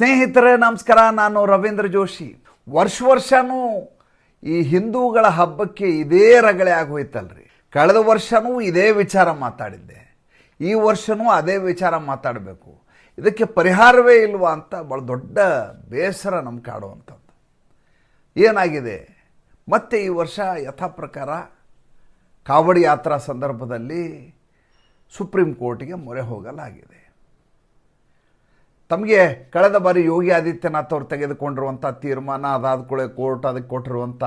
ಸ್ನೇಹಿತರೇ, ನಮಸ್ಕಾರ. ನಾನು ರವೀಂದ್ರ ಜೋಶಿ. ವರ್ಷ ವರ್ಷನೂ ಈ ಹಿಂದೂಗಳ ಹಬ್ಬಕ್ಕೆ ಇದೇ ರಗಳೆ ಆಗೋಯ್ತಲ್ರಿ. ಕಳೆದ ವರ್ಷನೂ ಇದೇ ವಿಚಾರ ಮಾತಾಡಿದ್ದೆ. ಈ ವರ್ಷನೂ ಅದೇ ವಿಚಾರ ಮಾತಾಡಬೇಕು. ಇದಕ್ಕೆ ಪರಿಹಾರವೇ ಇಲ್ವಾ ಅಂತ ಭಾಳ ದೊಡ್ಡ ಬೇಸರ ನಮ್ಮ ಕಾಡುವಂಥದ್ದು ಏನಾಗಿದೆ? ಮತ್ತೆ ಈ ವರ್ಷ ಯಥಾ ಪ್ರಕಾರ ಕಾವಡಿ ಯಾತ್ರಾ ಸಂದರ್ಭದಲ್ಲಿ ಸುಪ್ರೀಂ ಕೋರ್ಟಿಗೆ ಮೊರೆ ಹೋಗಲಾಗಿದೆ. ತಮಗೆ ಕಳೆದ ಬಾರಿ ಯೋಗಿ ಆದಿತ್ಯನಾಥ್ ಅವರು ತೆಗೆದುಕೊಂಡಿರುವಂಥ ತೀರ್ಮಾನ, ಅದಾದ ಕೂಡಲೇ ಕೋರ್ಟ್ ಅದಕ್ಕೆ ಕೊಟ್ಟಿರುವಂಥ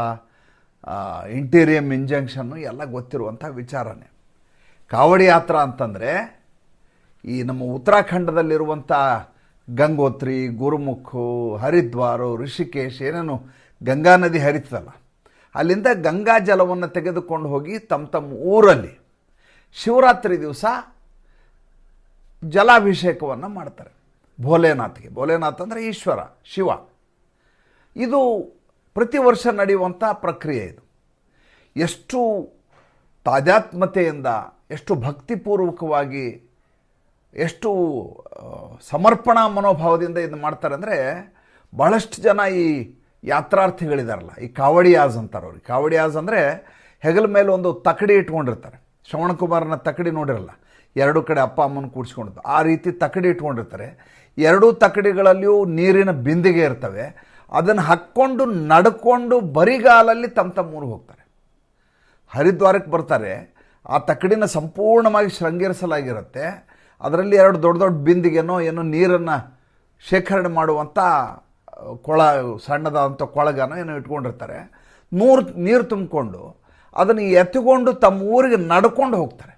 ಇಂಟೀರಿಯಮ್ ಇಂಜಂಕ್ಷನ್ನು ಎಲ್ಲ ಗೊತ್ತಿರುವಂಥ ವಿಚಾರನೇ. ಕಾವಡಿ ಯಾತ್ರ ಅಂತಂದರೆ, ಈ ನಮ್ಮ ಉತ್ತರಾಖಂಡದಲ್ಲಿರುವಂಥ ಗಂಗೋತ್ರಿ, ಗುರುಮುಖು, ಹರಿದ್ವಾರ, ಋಷಿಕೇಶ್, ಏನೇನು ಗಂಗಾ ನದಿ ಹರಿತದಲ್ಲ, ಅಲ್ಲಿಂದ ಗಂಗಾ ಜಲವನ್ನು ತೆಗೆದುಕೊಂಡು ಹೋಗಿ ತಮ್ಮ ತಮ್ಮ ಊರಲ್ಲಿ ಶಿವರಾತ್ರಿ ದಿವಸ ಜಲಾಭಿಷೇಕವನ್ನು ಮಾಡ್ತಾರೆ. ಭೋಲೆನಾಥ್ಗೆ. ಭೋಲೆನಾಥ್ ಅಂದರೆ ಈಶ್ವರ, ಶಿವ. ಇದು ಪ್ರತಿ ವರ್ಷ ನಡೆಯುವಂಥ ಪ್ರಕ್ರಿಯೆ ಇದು. ಎಷ್ಟು ತಾಜಾತ್ಮತೆಯಿಂದ ಎಷ್ಟು ಭಕ್ತಿಪೂರ್ವಕವಾಗಿ, ಎಷ್ಟು ಸಮರ್ಪಣಾ ಮನೋಭಾವದಿಂದ ಇದು ಮಾಡ್ತಾರೆ ಅಂದರೆ ಭಾಳಷ್ಟು ಜನ ಈ ಯಾತ್ರಾರ್ಥಿಗಳಿದಾರಲ್ಲ, ಈ ಕಾವಡಿಯಾಜ್ ಅಂತಾರೆ ಅವ್ರಿಗೆ ಕಾವಡಿಯಾಜ್ ಅಂದರೆ ಹೆಗಲ ಮೇಲೆ ಒಂದು ತಕಡಿ ಇಟ್ಕೊಂಡಿರ್ತಾರೆ. ಶ್ರವಣಕುಮಾರನ ತಕಡಿ ನೋಡಿರಲ್ಲ ಎರಡು ಕಡೆ ಅಪ್ಪ ಅಮ್ಮನ ಕೂಡಿಸ್ಕೊಂಡು ಆ ರೀತಿ ತಕಡಿ ಇಟ್ಕೊಂಡಿರ್ತಾರೆ. ಎರಡೂ ತಕಡಿಗಳಲ್ಲಿಯೂ ನೀರಿನ ಬಿಂದಿಗೆ ಇರ್ತವೆ. ಅದನ್ನು ಹಾಕ್ಕೊಂಡು ನಡ್ಕೊಂಡು ಬರಿಗಾಲಲ್ಲಿ ತಮ್ಮ ತಮ್ಮ ಊರಿಗೆ ಹೋಗ್ತಾರೆ. ಹರಿದ್ವಾರಕ್ಕೆ ಬರ್ತಾರೆ. ಆ ತಕಡಿನ ಸಂಪೂರ್ಣವಾಗಿ ಶೃಂಗೇರಿಸಲಾಗಿರುತ್ತೆ. ಅದರಲ್ಲಿ ಎರಡು ದೊಡ್ಡ ದೊಡ್ಡ ಬಿಂದಿಗೆನೋ ಏನೋ ನೀರನ್ನು ಶೇಖರಣೆ ಮಾಡುವಂಥ ಕೊಳ ಸಣ್ಣದಾದಂಥ ಕೊಳಗನೋ ಏನೋ ಇಟ್ಕೊಂಡಿರ್ತಾರೆ. ನೂರು, ನೀರು ತುಂಬಿಕೊಂಡು ಅದನ್ನು ಎತ್ತಿಕೊಂಡು ತಮ್ಮ ಊರಿಗೆ ನಡ್ಕೊಂಡು ಹೋಗ್ತಾರೆ.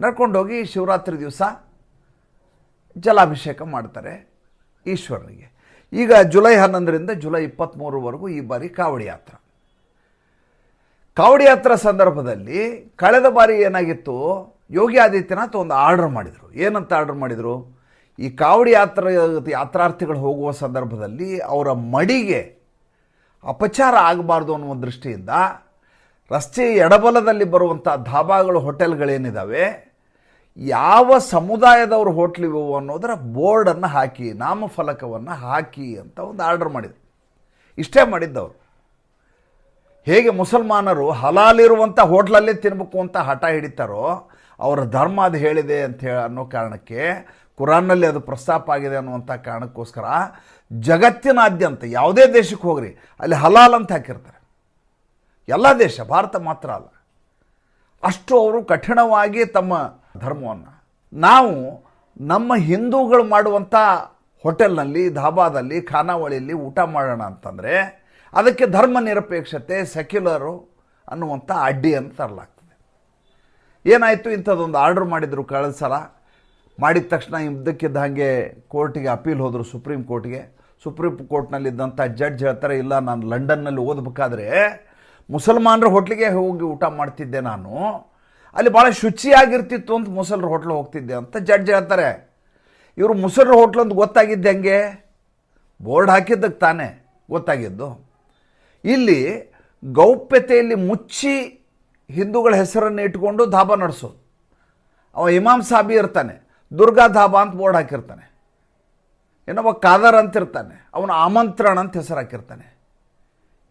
ನಡ್ಕೊಂಡು ಹೋಗಿ ಶಿವರಾತ್ರಿ ದಿವಸ ಜಲಾಭಿಷೇಕ ಮಾಡ್ತಾರೆ ಈಶ್ವರನಿಗೆ. ಈಗ ಜುಲೈ ಹನ್ನೊಂದರಿಂದ ಜುಲೈ ಇಪ್ಪತ್ತ್ಮೂರವರೆಗೂ ಈ ಬಾರಿ ಕಾವಡಿ ಯಾತ್ರ. ಕಾವಡಿ ಯಾತ್ರಾ ಸಂದರ್ಭದಲ್ಲಿ ಕಳೆದ ಬಾರಿ ಏನಾಗಿತ್ತು, ಯೋಗಿ ಆದಿತ್ಯನಾಥ್ ಒಂದು ಆರ್ಡರ್ ಮಾಡಿದರು. ಏನಂತ ಆರ್ಡರ್ ಮಾಡಿದರು? ಈ ಕಾವಡಿ ಯಾತ್ರ, ಯಾತ್ರಾರ್ಥಿಗಳು ಹೋಗುವ ಸಂದರ್ಭದಲ್ಲಿ ಅವರ ಮಡಿಗೆ ಅಪಚಾರ ಆಗಬಾರ್ದು ಅನ್ನುವ ದೃಷ್ಟಿಯಿಂದ ರಸ್ತೆ ಎಡಬಲದಲ್ಲಿ ಬರುವಂಥ ಧಾಬಾಗಳು ಹೋಟೆಲ್ಗಳೇನಿದ್ದಾವೆ ಯಾವ ಸಮುದಾಯದವರು ಹೋಟ್ಲಿವು ಅನ್ನೋದರ ಬೋರ್ಡನ್ನು ಹಾಕಿ, ನಾಮಫಲಕವನ್ನು ಹಾಕಿ ಅಂತ ಒಂದು ಆರ್ಡರ್ ಮಾಡಿದರು. ಇಷ್ಟೇ ಮಾಡಿದ್ದವರು. ಹೇಗೆ ಮುಸಲ್ಮಾನರು ಹಲಾಲಿರುವಂಥ ಹೋಟ್ಲಲ್ಲೇ ತಿನ್ನಬೇಕು ಅಂತ ಹಠ ಹಿಡಿತಾರೋ, ಅವರ ಧರ್ಮ ಅದು ಹೇಳಿದೆ ಅಂತ ಅನ್ನೋ ಕಾರಣಕ್ಕೆ, ಕುರಾನ್ನಲ್ಲಿ ಅದು ಪ್ರಸ್ತಾಪ ಆಗಿದೆ ಅನ್ನುವಂಥ ಕಾರಣಕ್ಕೋಸ್ಕರ ಜಗತ್ತಿನಾದ್ಯಂತ, ಯಾವುದೇ ದೇಶಕ್ಕೆ ಹೋಗ್ರಿ, ಅಲ್ಲಿ ಹಲಾಲ್ ಅಂತ ಹಾಕಿರ್ತಾರೆ. ಎಲ್ಲ ದೇಶ, ಭಾರತ ಮಾತ್ರ ಅಲ್ಲ. ಅಷ್ಟು ಅವರು ಕಠಿಣವಾಗಿ ತಮ್ಮ ಧರ್ಮವನ್ನು. ನಾವು ನಮ್ಮ ಹಿಂದೂಗಳು ಮಾಡುವಂಥ ಹೋಟೆಲ್ನಲ್ಲಿ, ಧಾಬಾದಲ್ಲಿ, ಖಾನಾವಳಿಯಲ್ಲಿ ಊಟ ಮಾಡೋಣ ಅಂತಂದರೆ ಅದಕ್ಕೆ ಧರ್ಮ ನಿರಪೇಕ್ಷತೆ, ಸೆಕ್ಯುಲರು ಅನ್ನುವಂಥ ಅಡ್ಡಿ ಅಂತ ತರಲಾಗ್ತದೆ. ಏನಾಯಿತು, ಇಂಥದ್ದೊಂದು ಆರ್ಡ್ರ್ ಮಾಡಿದರು ಕಳೆದ ಮಾಡಿದ ತಕ್ಷಣ ಇದ್ದಕ್ಕಿದ್ದ ಹಾಗೆ ಕೋರ್ಟಿಗೆ ಅಪೀಲ್ ಹೋದರು, ಸುಪ್ರೀಂ ಕೋರ್ಟ್ಗೆ. ಸುಪ್ರೀಂ ಕೋರ್ಟ್ನಲ್ಲಿದ್ದಂಥ ಜಡ್ಜ್ ಹೇಳ್ತಾರೆ, ಇಲ್ಲ, ನಾನು ಲಂಡನ್ನಲ್ಲಿ ಓದಬೇಕಾದ್ರೆ ಮುಸಲ್ಮಾನರ ಹೋಟ್ಲಿಗೆ ಹೋಗಿ ಊಟ ಮಾಡ್ತಿದ್ದೆ ನಾನು. ಅಲ್ಲಿ ಭಾಳ ಶುಚಿಯಾಗಿರ್ತಿತ್ತು ಅಂತ ಮುಸಲ್ರ ಹೋಟ್ಲ್ ಹೋಗ್ತಿದ್ದೆ ಅಂತ ಜಡ್ಜ್ ಹೇಳ್ತಾರೆ. ಇವರು ಮುಸಲ್ರ ಹೋಟ್ಲ್ ಅಂತ ಗೊತ್ತಾಗಿದ್ದೆ ಹಂಗೆ? ಬೋರ್ಡ್ ಹಾಕಿದ್ದಕ್ಕೆ ತಾನೇ ಗೊತ್ತಾಗಿದ್ದು. ಇಲ್ಲಿ ಗೌಪ್ಯತೆಯಲ್ಲಿ ಮುಚ್ಚಿ ಹಿಂದೂಗಳ ಹೆಸರನ್ನು ಇಟ್ಕೊಂಡು ಧಾಬಾ ನಡೆಸೋದು. ಅವ ಇಮಾಮ್ ಸಾಬಿ ಇರ್ತಾನೆ, ದುರ್ಗಾ ಧಾಬಾ ಅಂತ ಬೋರ್ಡ್ ಹಾಕಿರ್ತಾನೆ. ಏನೋ ಕಾದರ್ ಅಂತ ಇರ್ತಾನೆ, ಅವನ ಆಮಂತ್ರಣ ಅಂತ ಹೆಸರು ಹಾಕಿರ್ತಾನೆ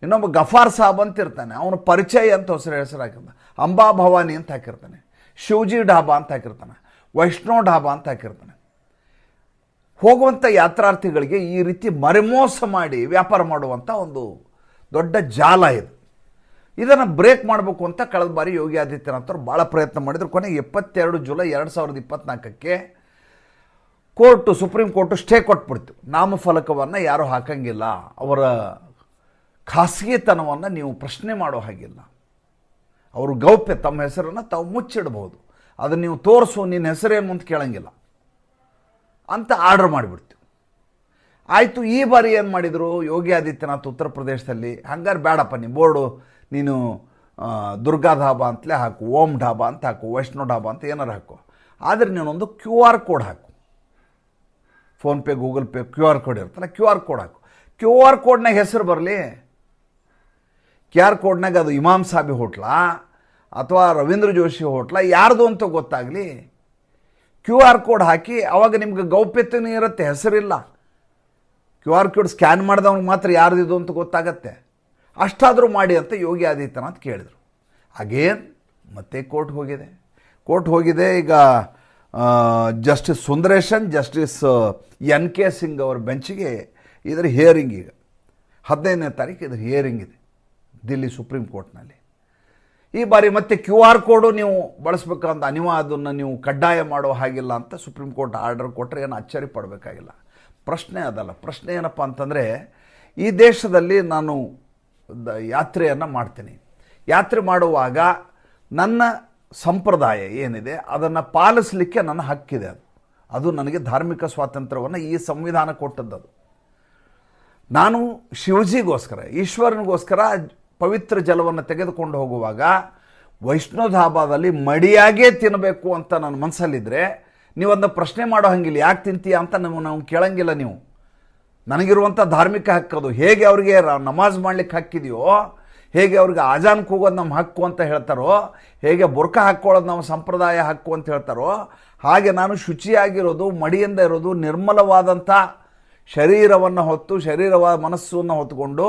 ಇನ್ನೊಬ್ಬ ಗಫಾರ್ ಸಾಬ್ ಅಂತ ಇರ್ತಾನೆ. ಅವನ ಪರಿಚಯ ಅಂತ ಹೆಸರು ಹೆಸರು ಹಾಕಿರ್ತಾನೆ ಅಂಬಾ ಭವಾನಿ ಅಂತ ಹಾಕಿರ್ತಾನೆ. ಶಿವಜಿ ಢಾಬಾ ಅಂತ ಹಾಕಿರ್ತಾನೆ. ವೈಷ್ಣೋ ಢಾಬಾ ಅಂತ ಹಾಕಿರ್ತಾನೆ. ಹೋಗುವಂಥ ಯಾತ್ರಾರ್ಥಿಗಳಿಗೆ ಈ ರೀತಿ ಮರೆಮೋಸ ಮಾಡಿ ವ್ಯಾಪಾರ ಮಾಡುವಂಥ ಒಂದು ದೊಡ್ಡ ಜಾಲ ಇದು. ಇದನ್ನು ಬ್ರೇಕ್ ಮಾಡಬೇಕು ಅಂತ ಕಳೆದ ಬಾರಿ ಯೋಗಿ ಆದಿತ್ಯನಾಥ್ ಅವರು ಭಾಳ ಪ್ರಯತ್ನ ಮಾಡಿದ್ರು. ಕೊನೆಗೆ ಎಪ್ಪತ್ತೆರಡು ಜುಲೈ ಎರಡು ಸಾವಿರದ ಇಪ್ಪತ್ನಾಲ್ಕಕ್ಕೆ ಕೋರ್ಟು, ಸುಪ್ರೀಂ ಕೋರ್ಟು ಸ್ಟೇ ಕೊಟ್ಬಿಡ್ತು. ನಾಮಫಲಕವನ್ನು ಯಾರೂ ಹಾಕಂಗಿಲ್ಲ. ಅವರ ಖಾಸಗಿತನವನ್ನು ನೀವು ಪ್ರಶ್ನೆ ಮಾಡೋ ಹಾಗಿಲ್ಲ. ಅವರು ಗೌಪ್ಯ ತಮ್ಮ ಹೆಸರನ್ನು ತಾವು ಮುಚ್ಚಿಡಬಹುದು ಅದನ್ನು ನೀವು ತೋರಿಸು, ನಿನ್ನ ಹೆಸರೇನು ಅಂತ ಕೇಳಂಗಿಲ್ಲ. ಅಂತ ಆರ್ಡರ್ ಮಾಡಿಬಿಡ್ತೀವಿ. ಆಯಿತು, ಈ ಬಾರಿ ಏನು ಮಾಡಿದರು? ಯೋಗಿ ಆದಿತ್ಯನಾಥ್ ಉತ್ತರ ಪ್ರದೇಶದಲ್ಲಿ, ಹಂಗಾರೆ ಬೇಡಪ್ಪ ನೀ ಬೋರ್ಡು, ನೀನು ದುರ್ಗಾ ಢಾಬಾ ಅಂತಲೇ ಹಾಕು, ಓಂ ಢಾಬಾ ಅಂತ ಹಾಕು, ವೈಷ್ಣೋ ಢಾಬಾ ಅಂತ ಏನಾರು ಹಾಕು. ಆದರೆ ನೀನೊಂದು ಕ್ಯೂ ಆರ್ ಕೋಡ್ ಹಾಕು. PhonePe Google Pay, Q R code ಇರುತ್ತಲ್ಲ, ಕ್ಯೂ ಆರ್ ಕೋಡ್ ಹಾಕು. ಕ್ಯೂ ಆರ್ ಕೋಡ್ನಾಗ ಹೆಸರು ಬರಲಿ. ಕ್ಯೂ ಆರ್ ಕೋಡ್ನಾಗ ಅದು ಇಮಾಮ್ ಸಾಬಿ ಹೋಟ್ಲಾ ಅಥವಾ ರವೀಂದ್ರ ಜೋಶಿ ಹೋಟ್ಲಾ, ಯಾರ್ದು ಅಂತ ಗೊತ್ತಾಗಲಿ, ಕ್ಯೂ ಆರ್ ಕೋಡ್ ಹಾಕಿ ಅವಾಗ ನಿಮ್ಗೆ ಗೌಪ್ಯತೆಯೂ ಇರುತ್ತೆ, ಹೆಸರಿಲ್ಲ. ಕ್ಯೂ ಆರ್ ಕೋಡ್ ಸ್ಕ್ಯಾನ್ ಮಾಡಿದವ್ನಿಗೆ ಮಾತ್ರ ಯಾರ್ದಿದು ಅಂತ ಗೊತ್ತಾಗತ್ತೆ. ಅಷ್ಟಾದರೂ ಮಾಡಿ ಅಂತ ಯೋಗಿ ಆದಿತ್ಯನಾಥ್ ಕೇಳಿದರು. ಅಗೇನ್ ಮತ್ತೆ ಕೋರ್ಟ್ ಹೋಗಿದೆ. ಕೋರ್ಟ್ ಹೋಗಿದೆ, ಈಗ justice Sundaresan justice N K Singh ಅವರ ಬೆಂಚಿಗೆ ಇದರ ಹಿಯರಿಂಗ್ ಈಗ. ಹದಿನೈದನೇ ತಾರೀಕು ಇದರ ಹಿಯರಿಂಗ್ ಇದೆ. ದಿಲ್ಲಿ ಸುಪ್ರೀಂ ಕೋರ್ಟ್ನಲ್ಲಿ. ಈ ಬಾರಿ ಮತ್ತೆ ಕ್ಯೂ ಆರ್ ಕೋಡು ನೀವು ಬಳಸಬೇಕಂತ ಅನಿವಾದನ್ನು ನೀವು ಕಡ್ಡಾಯ ಮಾಡೋ ಹಾಗಿಲ್ಲ ಅಂತ ಸುಪ್ರೀಂ ಕೋರ್ಟ್ ಆರ್ಡರ್ ಕೊಟ್ಟರೆ ಏನು ಅಚ್ಚರಿ ಪಡಬೇಕಾಗಿಲ್ಲ. ಪ್ರಶ್ನೆ ಅದಲ್ಲ. ಪ್ರಶ್ನೆ ಏನಪ್ಪ ಅಂತಂದರೆ, ಈ ದೇಶದಲ್ಲಿ ನಾನು ಯಾತ್ರೆಯನ್ನು ಮಾಡ್ತೀನಿ. ಯಾತ್ರೆ ಮಾಡುವಾಗ ನನ್ನ ಸಂಪ್ರದಾಯ ಏನಿದೆ, ಅದನ್ನು ಪಾಲಿಸಲಿಕ್ಕೆ ನನ್ನ ಹಕ್ಕಿದೆ ಅದು. ಅದು ನನಗೆ ಧಾರ್ಮಿಕ ಸ್ವಾತಂತ್ರ್ಯವನ್ನು ಈ ಸಂವಿಧಾನ ಕೊಟ್ಟದ್ದು ನಾನು ಶಿವಜಿಗೋಸ್ಕರ, ಈಶ್ವರನಿಗೋಸ್ಕರ ಪವಿತ್ರ ಜಲವನ್ನು ತೆಗೆದುಕೊಂಡು ಹೋಗುವಾಗ ವೈಷ್ಣೋಧಾಬಾದಲ್ಲಿ ಮಡಿಯಾಗೇ ತಿನ್ನಬೇಕು ಅಂತ ನನ್ನ ಮನಸ್ಸಲ್ಲಿದ್ದರೆ ನೀವು ಅದನ್ನ ಪ್ರಶ್ನೆ ಮಾಡೋ ಹಂಗಿಲ್ಲ. ಯಾಕೆ ತಿಂತೀಯ ಅಂತ ನಾವು ನಾವು ಕೇಳಂಗಿಲ್ಲ ನೀವು. ನನಗಿರುವಂಥ ಧಾರ್ಮಿಕ ಹಕ್ಕದು ಹೇಗೆ ಅವ್ರಿಗೆ ನಮಾಜ್ ಮಾಡ್ಲಿಕ್ಕೆ ಹಕ್ಕಿದೆಯೋ, ಹೇಗೆ ಅವ್ರಿಗೆ ಆಜಾನ್ ಕೂಗೋದು ನಮ್ಮ ಹಕ್ಕು ಅಂತ ಹೇಳ್ತಾರೋ, ಹೇಗೆ ಬುರ್ಕ ಹಾಕ್ಕೊಳ್ಳೋದು ನಮ್ಮ ಸಂಪ್ರದಾಯ ಹಕ್ಕು ಅಂತ ಹೇಳ್ತಾರೋ, ಹಾಗೆ ನಾನು ಶುಚಿಯಾಗಿರೋದು, ಮಡಿಯಿಂದ ಇರೋದು ನಿರ್ಮಲವಾದಂಥ ಶರೀರವನ್ನು ಹೊತ್ತು ಶರೀರವಾದ ಮನಸ್ಸನ್ನು ಹೊತ್ತುಕೊಂಡು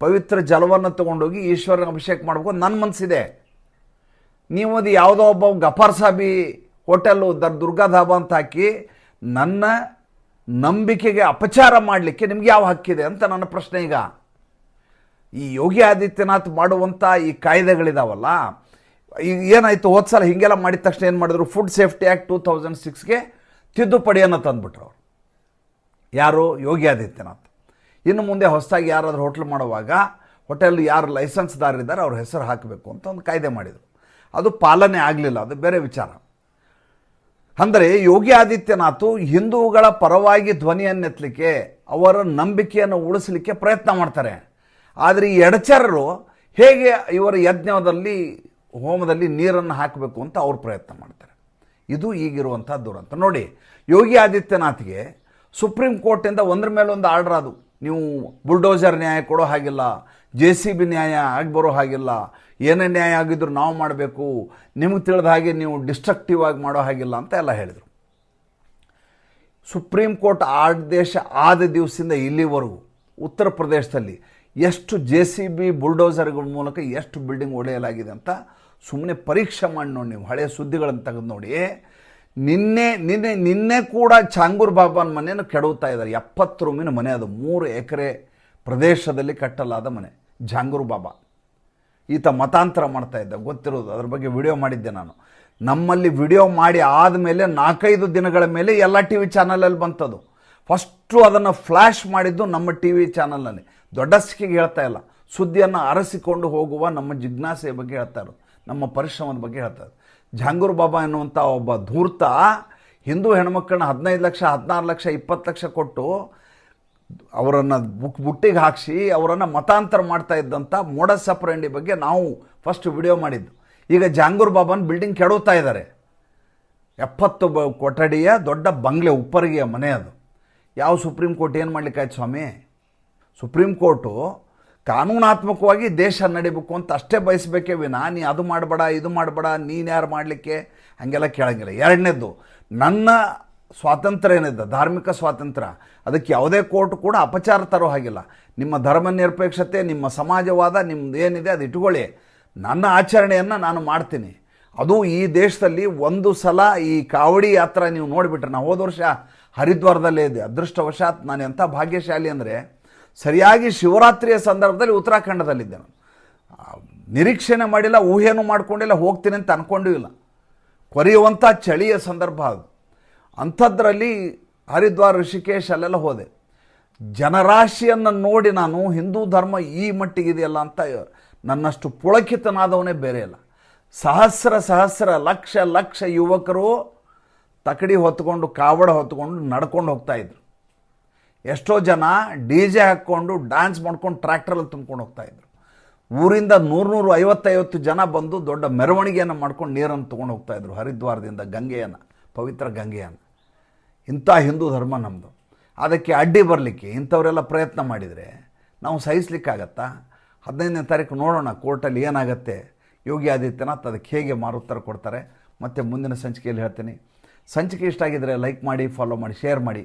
ಪವಿತ್ರ ಜಲವನ್ನು ತೊಗೊಂಡೋಗಿ ಈಶ್ವರನ ಅಭಿಷೇಕ ಮಾಡಬೇಕು ನನ್ನ ಮನಸ್ಸಿದೆ ನೀವು ಅದು ಯಾವುದೋ ಒಬ್ಬ ಗಫಾರ್ ಸಾಬಿ ಹೋಟೆಲ್ಲು ದರ್ ದುರ್ಗಾ ಧಾಬಾ ಅಂತ ಹಾಕಿ ನನ್ನ ನಂಬಿಕೆಗೆ ಅಪಚಾರ ಮಾಡಲಿಕ್ಕೆ ನಿಮ್ಗೆ ಯಾವ ಹಕ್ಕಿದೆ ಅಂತ ನನ್ನ ಪ್ರಶ್ನೆ ಈಗ. ಈ ಯೋಗಿ ಆದಿತ್ಯನಾಥ್ ಮಾಡುವಂಥ ಈ ಕಾಯ್ದೆಗಳಿದಾವಲ್ಲ ಈಗ ಏನಾಯಿತು ಹೋದ ಸಲ ಹೀಗೆಲ್ಲ ಮಾಡಿದ ತಕ್ಷಣ ಏನು ಮಾಡಿದ್ರು? Food safety act two thousand ಸಿಕ್ಸ್ಗೆ ತಿದ್ದುಪಡಿಯನ್ನು ತಂದುಬಿಟ್ರು ಅವರು. ಯಾರು? ಯೋಗಿ ಆದಿತ್ಯನಾಥ್. ಇನ್ನು ಮುಂದೆ ಹೊಸದಾಗಿ ಯಾರಾದರೂ ಹೋಟ್ಲ್ ಮಾಡುವಾಗ ಹೋಟೆಲ್ ಯಾರು ಲೈಸೆನ್ಸ್ದಾರರಿದ್ದಾರೆ ಅವ್ರ ಹೆಸರು ಹಾಕಬೇಕು ಅಂತ ಒಂದು ಕಾಯ್ದೆ ಮಾಡಿದರು. ಅದು ಪಾಲನೆ ಆಗಲಿಲ್ಲ, ಅದು ಬೇರೆ ವಿಚಾರ. ಅಂದರೆ ಯೋಗಿ ಆದಿತ್ಯನಾಥ್ ಹಿಂದೂಗಳ ಪರವಾಗಿ ಧ್ವನಿಯನ್ನೆತ್ತಲಿಕ್ಕೆ ಅವರ ನಂಬಿಕೆಯನ್ನು ಉಳಿಸಲಿಕ್ಕೆ ಪ್ರಯತ್ನ ಮಾಡ್ತಾರೆ. ಆದರೆ ಈ ಎಡಚರರು ಹೇಗೆ ಇವರ ಯಜ್ಞದಲ್ಲಿ, ಹೋಮದಲ್ಲಿ ನೀರನ್ನು ಹಾಕಬೇಕು ಅಂತ ಅವ್ರು ಪ್ರಯತ್ನ ಮಾಡ್ತಾರೆ. ಇದು ಈಗಿರುವಂಥ ದುರಂತ. ನೋಡಿ, ಯೋಗಿ ಆದಿತ್ಯನಾಥ್ಗೆ ಸುಪ್ರೀಂ ಕೋರ್ಟಿಂದ ಒಂದ್ರ ಮೇಲೆ ಒಂದು ಆರ್ಡರ್ ಅದು. ನೀವು ಬುಲ್ಡೋಸರ್ ನ್ಯಾಯ ಕೊಡೋ ಹಾಗಿಲ್ಲ, ಜೆ ಸಿ ಬಿ ನ್ಯಾಯ ಆಗಿ ಬರೋ ಹಾಗಿಲ್ಲ, ಏನೇ ನ್ಯಾಯ ಆಗಿದ್ರು ನಾವು ಮಾಡಬೇಕು, ನಿಮಗೆ ತಿಳಿದ ಹಾಗೆ ನೀವು ಡಿಸ್ಟ್ರಕ್ಟಿವ್ ಆಗಿ ಮಾಡೋ ಹಾಗಿಲ್ಲ ಅಂತ ಎಲ್ಲ ಹೇಳಿದರು. ಸುಪ್ರೀಂ ಕೋರ್ಟ್ ಆದೇಶ ಆದ ದಿವಸದಿಂದ ಇಲ್ಲಿವರೆಗೂ ಉತ್ತರ ಪ್ರದೇಶದಲ್ಲಿ ಎಷ್ಟು ಜೆ ಸಿ ಬಿ ಬುಲ್ಡೋಸರ್ಗಳ ಮೂಲಕ ಎಷ್ಟು ಬಿಲ್ಡಿಂಗ್ ಒಡೆಯಲಾಗಿದೆ ಅಂತ ಸುಮ್ಮನೆ ಪರೀಕ್ಷೆ ಮಾಡಿ ನೋಡಿ ನೀವು, ಹಳೆಯ ಸುದ್ದಿಗಳನ್ನು ತೆಗೆದು ನೋಡಿ ನಿನ್ನೆ ನಿನ್ನೆ ನಿನ್ನೆ ಕೂಡ ಚಾಂಗೂರ್ ಬಾಬಾನ ಮನೆಯನ್ನು ಕೆಡವುತ್ತಾ ಇದ್ದಾರೆ. ಎಪ್ಪತ್ತು ರೂಮಿನ ಮನೆ ಅದು. ಮೂರು ಎಕರೆ ಪ್ರದೇಶದಲ್ಲಿ ಕಟ್ಟಲಾದ ಮನೆ ಜಾಂಗೂರ್ ಬಾಬಾ. ಈತ ಮತಾಂತರ ಮಾಡ್ತಾ ಇದ್ದ. ಗೊತ್ತಿರೋದು, ಅದ್ರ ಬಗ್ಗೆ ವಿಡಿಯೋ ಮಾಡಿದ್ದೆ ನಾನು. ನಮ್ಮಲ್ಲಿ ವಿಡಿಯೋ ಮಾಡಿ ಆದಮೇಲೆ ನಾಲ್ಕೈದು ದಿನಗಳ ಮೇಲೆ ಎಲ್ಲ ಟಿ ವಿ ಚಾನಲಲ್ಲಿ ಬಂತದು. ಫಸ್ಟು ಅದನ್ನು ಫ್ಲ್ಯಾಶ್ ಮಾಡಿದ್ದು ನಮ್ಮ ಟಿ ವಿ ಚಾನಲಲ್ಲಿ ದೊಡ್ಡ ಸಿಕ್ಕಿಗೆ ಹೇಳ್ತಾ ಇಲ್ಲ. ಸುದ್ದಿಯನ್ನು ಅರಸಿಕೊಂಡು ಹೋಗುವ ನಮ್ಮ ಜಿಜ್ಞಾಸೆಯ ಬಗ್ಗೆ ಹೇಳ್ತಾ ಇರೋದು. ನಮ್ಮ ಪರಿಶ್ರಮದ ಬಗ್ಗೆ ಹೇಳ್ತಾ ಇರೋದು. ಜಾಂಗೂರ್ ಬಾಬಾ ಎನ್ನುವಂಥ ಒಬ್ಬ ಧೂರ್ತ ಹಿಂದೂ ಹೆಣ್ಮಕ್ಕಳನ್ನ ಹದಿನೈದು ಲಕ್ಷ, ಹದಿನಾರು ಲಕ್ಷ, ಇಪ್ಪತ್ತು ಲಕ್ಷ ಕೊಟ್ಟು ಅವರನ್ನು ಬುಕ್ ಬುಟ್ಟಿಗೆ ಹಾಕಿಸಿ ಅವರನ್ನು ಮತಾಂತರ ಮಾಡ್ತಾ ಇದ್ದಂಥ ಮೋಡ ಸಪ್ರಂಡಿ ಬಗ್ಗೆ ನಾವು ಫಸ್ಟ್ ವಿಡಿಯೋ ಮಾಡಿದ್ದು. ಈಗ ಜಾಂಗೂರ್ ಬಾಬಾನ ಬಿಲ್ಡಿಂಗ್ ಕೆಡುತ್ತಾ ಇದ್ದಾರೆ ಎಪ್ಪತ್ತು ಬ ಕೊಠಡಿಯ ದೊಡ್ಡ ಬಂಗ್ಲೆ, ಉಪ್ಪರಿಗೆಯ ಮನೆ ಅದು. ಯಾವ ಸುಪ್ರೀಂ ಕೋರ್ಟ್ ಏನು ಮಾಡ್ಲಿಕ್ಕಾಯ್ತು ಸ್ವಾಮಿ? ಸುಪ್ರೀಂ ಕೋರ್ಟು ಕಾನೂನಾತ್ಮಕವಾಗಿ ದೇಶ ನಡಿಬೇಕು ಅಂತ ಅಷ್ಟೇ ಬಯಸಬೇಕೇ ವಿನ, ನೀ ಅದು ಮಾಡಬೇಡ, ಇದು ಮಾಡಬೇಡ, ನೀನು ಯಾರು ಮಾಡಲಿಕ್ಕೆ? ಹಾಗೆಲ್ಲ ಕೇಳಂಗಿಲ್ಲ. ಎರಡನೇದು ನನ್ನ ಸ್ವಾತಂತ್ರ್ಯ ಏನಿದೆ, ಧಾರ್ಮಿಕ ಸ್ವಾತಂತ್ರ್ಯ, ಅದಕ್ಕೆ ಯಾವುದೇ ಕೋರ್ಟ್ ಕೂಡ ಅಪಚಾರ ತರೋ ಹಾಗಿಲ್ಲ. ನಿಮ್ಮ ಧರ್ಮ ನಿರಪೇಕ್ಷತೆ, ನಿಮ್ಮ ಸಮಾಜವಾದ ನಿಮ್ಮದು ಏನಿದೆ ಅದು ಇಟ್ಕೊಳ್ಳಿ. ನನ್ನ ಆಚರಣೆಯನ್ನು ನಾನು ಮಾಡ್ತೀನಿ. ಅದು ಈ ದೇಶದಲ್ಲಿ ಒಂದು ಸಲ ಈ ಕಾವಡಿ ಯಾತ್ರಾ ನೀವು ನೋಡಿಬಿಟ್ರೆ ನಾವು ಹೋದ ವರ್ಷ ಹರಿದ್ವಾರದಲ್ಲೇ ಇದೆ ಅದೃಷ್ಟವಶಾತ್ ನಾನು ಎಂಥ ಭಾಗ್ಯಶಾಲಿ ಅಂದರೆ ಸರಿಯಾಗಿ ಶಿವರಾತ್ರಿಯ ಸಂದರ್ಭದಲ್ಲಿ ಉತ್ತರಾಖಂಡದಲ್ಲಿದ್ದೆ ನಾನು. ನಿರೀಕ್ಷಣೆ ಮಾಡಿಲ್ಲ, ಊಹೆನೂ ಮಾಡ್ಕೊಂಡಿಲ್ಲ, ಹೋಗ್ತೀನಿ ಅಂತ ಅಂದ್ಕೊಂಡೂ ಇಲ್ಲ. ಕೊರೆಯುವಂಥ ಚಳಿಯ ಸಂದರ್ಭ ಅದು. ಅಂಥದ್ರಲ್ಲಿ ಹರಿದ್ವಾರ, ಋಷಿಕೇಶ್ ಅಲ್ಲೆಲ್ಲ ಹೋದೆ. ಜನರಾಶಿಯನ್ನು ನೋಡಿ ನಾನು, ಹಿಂದೂ ಧರ್ಮ ಈ ಮಟ್ಟಿಗಿದೆಯಲ್ಲ ಅಂತ ನನ್ನಷ್ಟು ಪುಳಕಿತನಾದವನೇ ಬೇರೆ ಇಲ್ಲ. ಸಹಸ್ರ ಸಹಸ್ರ, ಲಕ್ಷ ಲಕ್ಷ ಯುವಕರು ತಕಡಿ ಹೊತ್ಕೊಂಡು, ಕಾವಡ ಹೊತ್ಕೊಂಡು ನಡ್ಕೊಂಡು ಹೋಗ್ತಾ ಇದ್ರು. ಎಷ್ಟೋ ಜನ ಡಿ ಜೆ ಹಾಕ್ಕೊಂಡು ಡ್ಯಾನ್ಸ್ ಮಾಡ್ಕೊಂಡು ಟ್ರ್ಯಾಕ್ಟ್ರಲ್ಲಿ ತುಂಬ್ಕೊಂಡು ಹೋಗ್ತಾ ಇದ್ರು. ಊರಿಂದ ನೂರು ನೂರು ಐವತ್ತೈವತ್ತು ಜನ ಬಂದು ದೊಡ್ಡ ಮೆರವಣಿಗೆಯನ್ನು ಮಾಡ್ಕೊಂಡು ನೀರನ್ನು ತೊಗೊಂಡು ಹೋಗ್ತಾ ಇದ್ರು, ಹರಿದ್ವಾರದಿಂದ ಗಂಗೆಯನ್ನು, ಪವಿತ್ರ ಗಂಗೆಯನ್ನು. ಇಂಥ ಹಿಂದೂ ಧರ್ಮ ನಮ್ಮದು ಅದಕ್ಕೆ ಅಡ್ಡಿ ಬರಲಿಕ್ಕೆ ಇಂಥವರೆಲ್ಲ ಪ್ರಯತ್ನ ಮಾಡಿದರೆ ನಾವು ಸಹಿಸ್ಲಿಕ್ಕಾಗತ್ತಾ? ಹದಿನೈದನೇ ತಾರೀಕು ನೋಡೋಣ, ಕೋರ್ಟಲ್ಲಿ ಏನಾಗುತ್ತೆ? ಯೋಗಿ ಆದಿತ್ಯನಾಥ್ ಅದಕ್ಕೆ ಹೇಗೆ ಮಾರುತ್ತರ ಕೊಡ್ತಾರೆ? ಮತ್ತು ಮುಂದಿನ ಸಂಚಿಕೆಯಲ್ಲಿ ಹೇಳ್ತೀನಿ. ಸಂಚಿಕೆ ಇಷ್ಟ ಆಗಿದ್ದರೆ ಲೈಕ್ ಮಾಡಿ ಫಾಲೋ ಮಾಡಿ ಶೇರ್ ಮಾಡಿ.